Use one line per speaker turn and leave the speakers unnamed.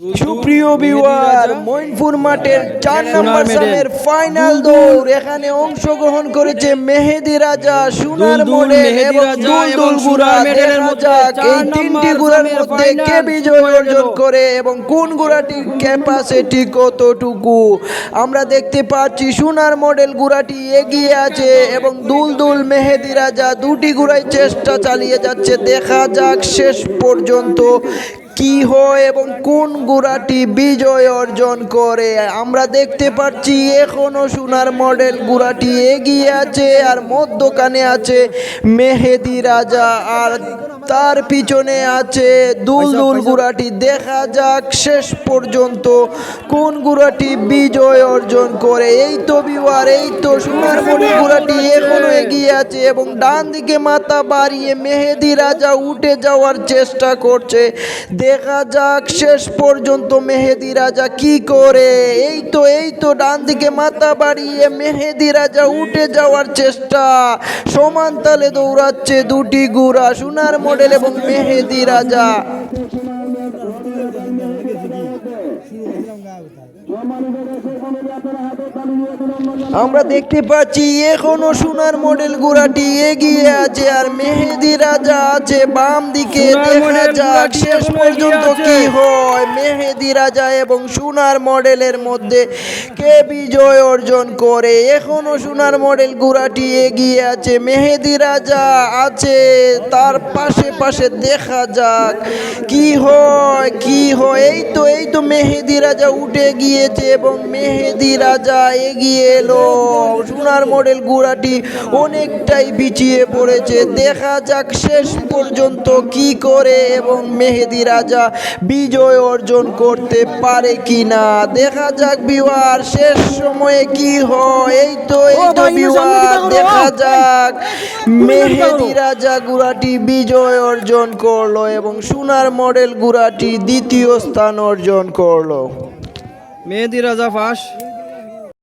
সুপ্রিয় বিওয়ার মইনপুর মাঠের চার নম্বর সামের ফাইনাল দৌড় এখানে অংশগ্রহণ করেছে মেহেদি রাজা সোনার
মেহেদি
এবং দুলদুল গুড়া
মেডেলের মধ্যে
এই তিনটি গুড়ার মধ্যে কে বিজয় অর্জন করে এবং কোন গুড়াটির ক্যাপাসিটি কতটুকু? আমরা দেখতে পাচ্ছি সোনার মডেল গুড়াটি এগিয়ে আছে এবং দুলদুল মেহেদি রাজা দুটি গুড়াই চেষ্টা চালিয়ে যাচ্ছে। দেখা যাক শেষ পর্যন্ত কি হয় এবং কোন গুড়াটি বিজয় অর্জন করে? আমরা দেখতে পাচ্ছি এখনও সোনার মডেল গুড়াটি এগিয়ে আছে আর মধ্যখানে আছে মেহেদি রাজা আর তার পিছনে আছে দুল দুল গুড়াটি। দেখা যাক শেষ পর্যন্ত কোন গুড়াটি বিজয় অর্জন করে। এই তো বিওয়ার এই তো সোনার মডেল গুড়াটি এখনও এগিয়ে আছে এবং ডান দিকে মাথা বাড়িয়ে মেহেদি রাজা উঠে যাওয়ার চেষ্টা করছে। দেখা যাক শেষ পর্যন্ত মেহেদি রাজা কি করে। এই তো এই তো, ডান দিকে মাথা বাড়িয়ে মেহেদি রাজা উঠে যাওয়ার চেষ্টা। সমান তালে দৌড়াচ্ছে দুটি গুড়া সোনার মডেল এবং মেহেদি রাজা। আমরা দেখতে পাচ্ছি এখনও সোনার মডেল গুড়াটি এগিয়ে আছে আর মেহেদি রাজা আছে বাম দিকে দেখা যাক শেষ পর্যন্ত কি হয়। মেহেদি রাজা এবং সোনার মডেলের মধ্যে কে বিজয় অর্জন করে? এখনও সোনার মডেল গুড়াটি এগিয়ে আছে মেহেদি রাজা আছে তার পাশে পাশে দেখা যাক কি হয় কি হয়। এই তো এই তো মেহেদি রাজা উঠে গিয়েছে এবং মেহেদি রাজা এগিয়ে এলো? সোনার মডেল গুড়াটি অনেকটাই পিছিয়ে পড়েছে। দেখা যাক শেষ পর্যন্ত কি করে এবং মেহেদি রাজা বিজয় অর্জন করতে পারে কিনা। দেখা যাক বিওয়ার শেষ সময়ে কি হয়? এই তো এই তো বিওয়ার দেখা যাক মেহেদি রাজা গুড়াটি বিজয় অর্জন করল এবং সোনার মডেল গুড়াটি দ্বিতীয় স্থান অর্জন করল।
মেহেদি রাজা ফাঁস।